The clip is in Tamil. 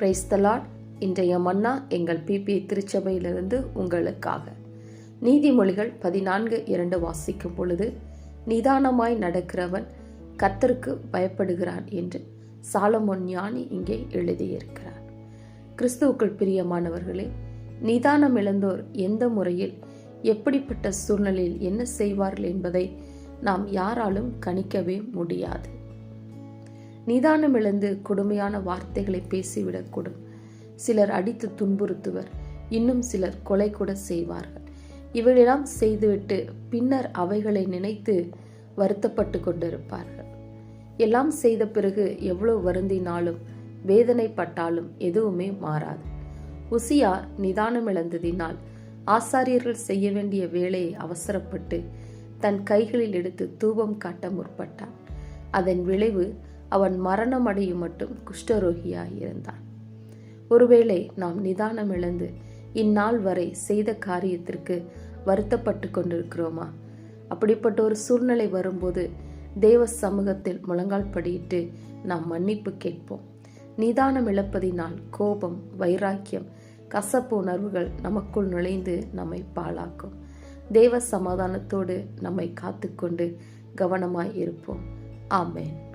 பிரைஸ்தலாட் இன்றைய மன்னா எங்கள் பிபி திருச்சபையிலிருந்து உங்களுக்காக. நீதிமொழிகள் பதினான்கு இரண்டு வாசிக்கும் பொழுது நிதானமாய் நடக்கிறவன் கத்தருக்கு பயப்படுகிறான் என்று சாலமோன் ஞானி இங்கே எழுதியிருக்கிறார். கிறிஸ்துவுக்குள் பிரியமானவர்களே நிதானம் இழந்தோர் எந்த முறையில் எப்படிப்பட்ட சூழ்நிலையில் என்ன செய்வார்கள் என்பதை நாம் யாராலும் கணிக்கவே முடியாது. நிதானமிழந்து கொடுமையான வார்த்தைகளை பேசிவிடக்கூடும். சிலர் அடித்து துன்புறுத்துவர் இன்னும் சிலர் கொலை கூட செய்வார்கள். இவையெல்லாம் செய்துவிட்டு பின்னர் அவைகளை நினைத்து வருத்தப்பட்டு கொண்டிருப்பார்கள். எல்லாம் செய்த பிறகு எவ்வளவு வருந்தினாலும் வேதனைப்பட்டாலும் எதுவுமே மாறாது. உசியா நிதானம் இழந்ததினால் ஆசாரியர்கள் செய்ய வேண்டிய வேலையை அவசரப்பட்டு தன் கைகளில் எடுத்து தூபம் காட்ட முற்பட்டான். அதன் விளைவு அவன் மரணம் அடையும் மட்டும் குஷ்டரோகியாய் இருந்தான். ஒருவேளை நாம் நிதானம் இழந்து இந்நாள் வரை செய்த காரியத்திற்கு வருத்தப்பட்டு கொண்டிருக்கிறோமா? அப்படிப்பட்ட ஒரு சூழ்நிலை வரும்போது தேவ சமூகத்தில் முழங்கால் படியிட்டு நாம் மன்னிப்பு கேட்போம். நிதானம் இழப்பதினால் கோபம் வைராக்கியம் கசப்பு உணர்வுகள் நமக்குள் நுழைந்து நம்மை பாழாக்கும். தேவ சமாதானத்தோடு நம்மை காத்துக்கொண்டு கவனமாய் இருப்போம். ஆமேன்.